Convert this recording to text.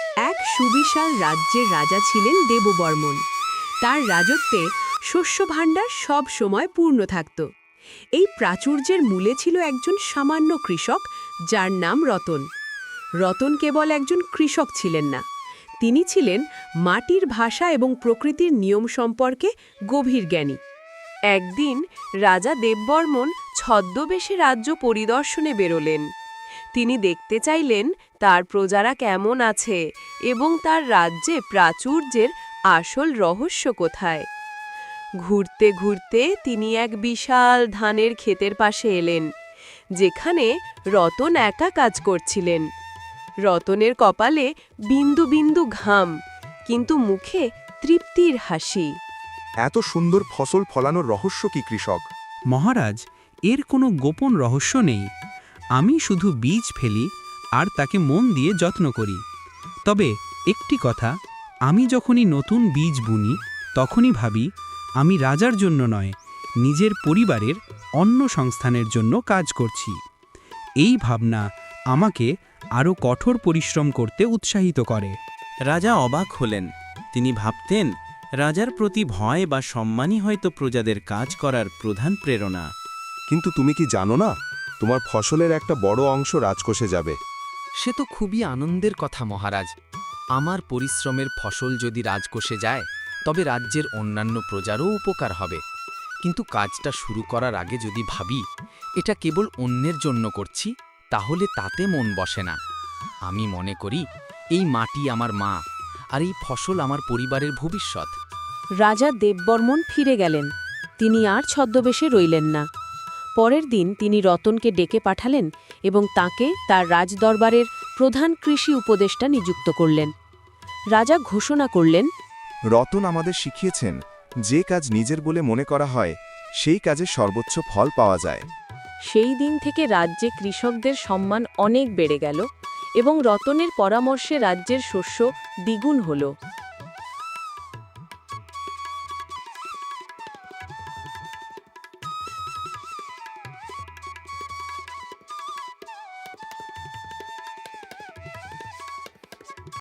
এক সুবিশাল রাজ্যের রাজা ছিলেন দেববর্মন। তার রাজত্বে শস্য ভাণ্ডার সব সময় পূর্ণ থাকত। এই প্রাচুর্যের মূলে ছিল একজন সামান্য কৃষক, যার নাম রতন। রতন কেবল একজন কৃষক ছিলেন না। তিনি ছিলেন মাটির ভাষা এবং প্রকৃতির নিয়ম সম্পর্কে গভীর জ্ঞানী। একদিন রাজা দেববর্মন ছদ্মবেশে রাজ্য পরিদর্শনে বেরোলেন। তিনি দেখতে চাইলেন তার প্রজারা কেমন আছে এবং তার রাজ্যে প্রাচুর্যের আসল রহস্য কোথায়। ঘুরতে ঘুরতে তিনি এক বিশাল ধানের ক্ষেতের পাশে এলেন যেখানে রতন একা কাজ করছিলেন। রতনের কপালে বিন্দু বিন্দু ঘাম কিন্তু মুখে তৃপ্তির হাসি। এত সুন্দর ফসল ফলানোর রহস্য কি কৃষক? মহারাজ এর কোনো গোপন রহস্য নেই। আমি শুধু বীজ ফেলি আর তাকে মন দিয়ে যত্ন করি। তবে একটি কথা আমি যখনই নতুন বীজ বুনি তখনই ভাবি আমি রাজার জন্য নয় নিজের পরিবারের অন্য সংস্থানের জন্য কাজ করছি। এই ভাবনা আমাকে আরও কঠোর পরিশ্রম করতে উৎসাহিত করে। রাজা অবাক হলেন। তিনি ভাবতেন রাজার প্রতি ভয় বা সম্মানই হয়তো প্রজাদের কাজ করার প্রধান প্রেরণা। কিন্তু তুমি কি জানো না তোমার ফসলের একটা বড় অংশ রাজকোষে যাবে। সে তো খুবই আনন্দের কথা মহারাজ। আমার পরিশ্রমের ফসল যদি রাজকোষে যায় তবে রাজ্যের অন্যান্য প্রজারও উপকার হবে। কিন্তু কাজটা শুরু করার আগে যদি ভাবি এটা কেবল অন্যের জন্য করছি তাহলে তাতে মন বসে না। আমি মনে করি এই মাটি আমার মা আর এই ফসল আমার পরিবারের ভবিষ্যৎ। রাজা দেববর্মন ফিরে গেলেন। তিনি আর ছদ্মবেশে রইলেন না। পরের দিন তিনি রতনকে ডেকে পাঠালেন এবং তাকে তার রাজদরবারের প্রধান কৃষি উপদেষ্টা নিযুক্ত করলেন। রাজা ঘোষণা করলেন রতন আমাদের শিখিয়েছেন যে কাজ নিজের বলে মনে করা হয় সেই কাজে সর্বোচ্চ ফল পাওয়া যায়। সেই দিন থেকে রাজ্যে কৃষকদের সম্মান অনেক বেড়ে গেল এবং রতনের পরামর্শে রাজ্যের শস্য দ্বিগুণ হল।